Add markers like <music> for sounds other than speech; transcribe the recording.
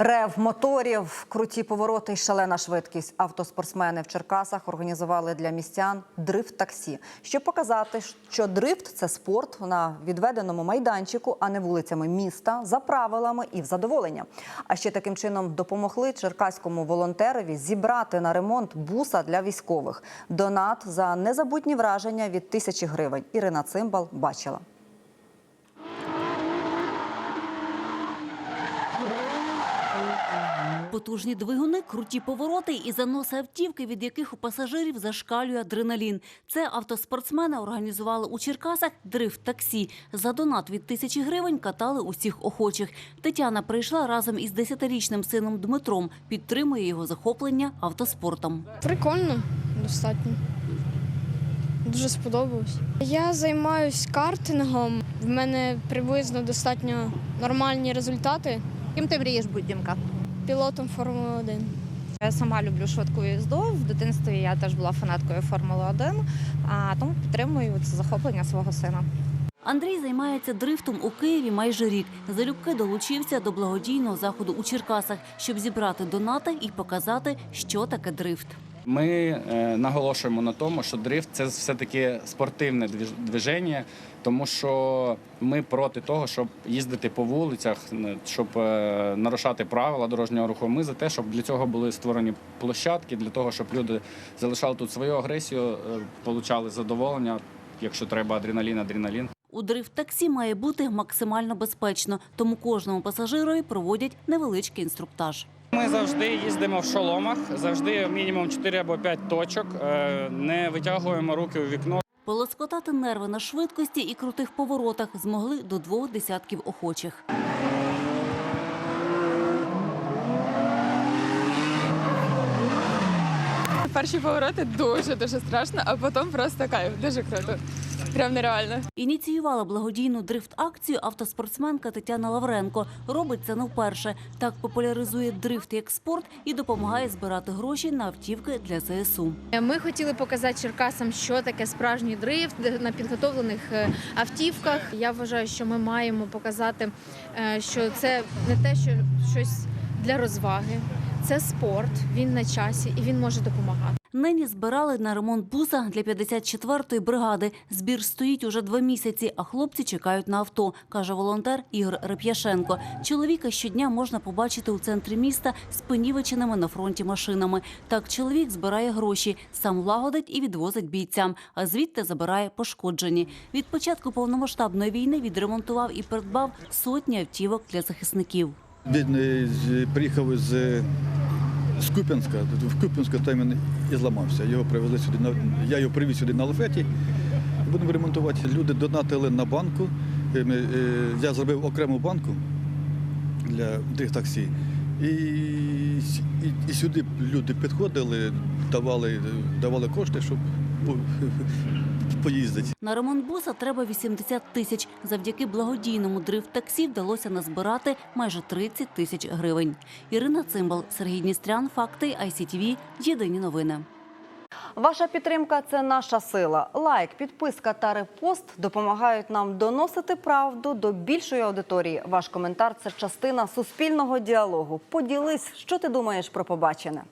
Рев моторів, круті повороти й шалена швидкість. Автоспортсмени в Черкасах організували для містян дрифт-таксі, щоб показати, що дрифт це спорт на відведеному майданчику, а не вулицями міста, за правилами і в задоволення. А ще таким чином допомогли черкаському волонтерові зібрати на ремонт буса для військових. Донат за незабутні враження від тисячі гривень. Ірина Цимбал бачила. Потужні двигуни, круті повороти і заноси автівки, від яких у пасажирів зашкалює адреналін. Це автоспортсмени організували у Черкасах дрифт-таксі. За донат від тисячі гривень катали усіх охочих. Тетяна прийшла разом із десятирічним сином Дмитром. Підтримує його захоплення автоспортом. Прикольно, достатньо. Дуже сподобалось. Я займаюсь картингом. В мене приблизно достатньо нормальні результати. Ким ти мрієш бути, Дімка? Пілотом Формули 1. Я сама люблю швидку їзду. В дитинстві я теж була фанаткою Формули 1, а тому підтримую це захоплення свого сина. Андрій займається дрифтом у Києві майже рік. Залюбки долучився до благодійного заходу у Черкасах, щоб зібрати донати і показати, що таке дрифт. Ми е, наголошуємо на тому, що дрифт це все-таки спортивне движення, тому що ми проти того, щоб їздити по вулицях, щоб е, нарушати правила дорожнього руху. Ми за те, щоб для цього були створені площадки, для того, щоб люди залишали тут свою агресію, е, получали задоволення. Якщо треба адреналін, адреналін. У дрифт-таксі має бути максимально безпечно, тому кожному пасажирові проводять невеличкий інструктаж. Ми завжди їздимо в шоломах, завжди мінімум 4 або 5 точок. е, Не витягуємо руки у вікно. Полоскотати нерви на швидкості і крутих поворотах змогли до двох десятків охочих. Перші повороти дуже дуже страшно, а потім просто кайф. Дуже круто. Прям нереально. Ініціювала благодійну дрифт-акцію автоспортсменка Тетяна Лавренко. Робить це не вперше. Так популяризує дрифт як спорт і допомагає збирати гроші на автівки для ЗСУ. Ми хотіли показати черкасам, що таке справжній дрифт на підготовлених е, автівках. Я вважаю, що ми маємо показати, е, що це не те, що щось для розваги, це спорт. Він на часі і він може допомагати. Нині збирали на ремонт буса для 54-ї бригади. Збір стоїть уже два місяці, а хлопці чекають на авто, каже волонтер Ігор Реп'яшенко. Чоловіка щодня можна побачити у центрі міста з понівеченими на фронті машинами. Так чоловік збирає гроші, сам лагодить і відвозить бійцям, а звідти забирає пошкоджені. Від початку повномасштабної війни відремонтував і придбав сотні автівок для захисників. Він е, приїхав з, з Куп'янська, в Куп'янську там він і зламався. Його привезли сюди на я його привіз сюди на лафеті. Будемо ремонтувати. Люди донатили на банку. Е, е, Я зробив окрему банку для тих таксі. І, і, і сюди люди підходили, давали, давали кошти, щоб по- <laughs> поїздити. На ремонт буса треба 80 тисяч. Завдяки благодійному дрифт-таксі вдалося назбирати майже 30 тисяч гривень. Ірина Цимбал, Сергій Дністрян, Факти, ICTV, Єдині новини. Ваша підтримка це наша сила. Лайк, підписка та репост допомагають нам доносити правду до більшої аудиторії. Ваш коментар це частина суспільного діалогу. Поділись, що ти думаєш про побачене.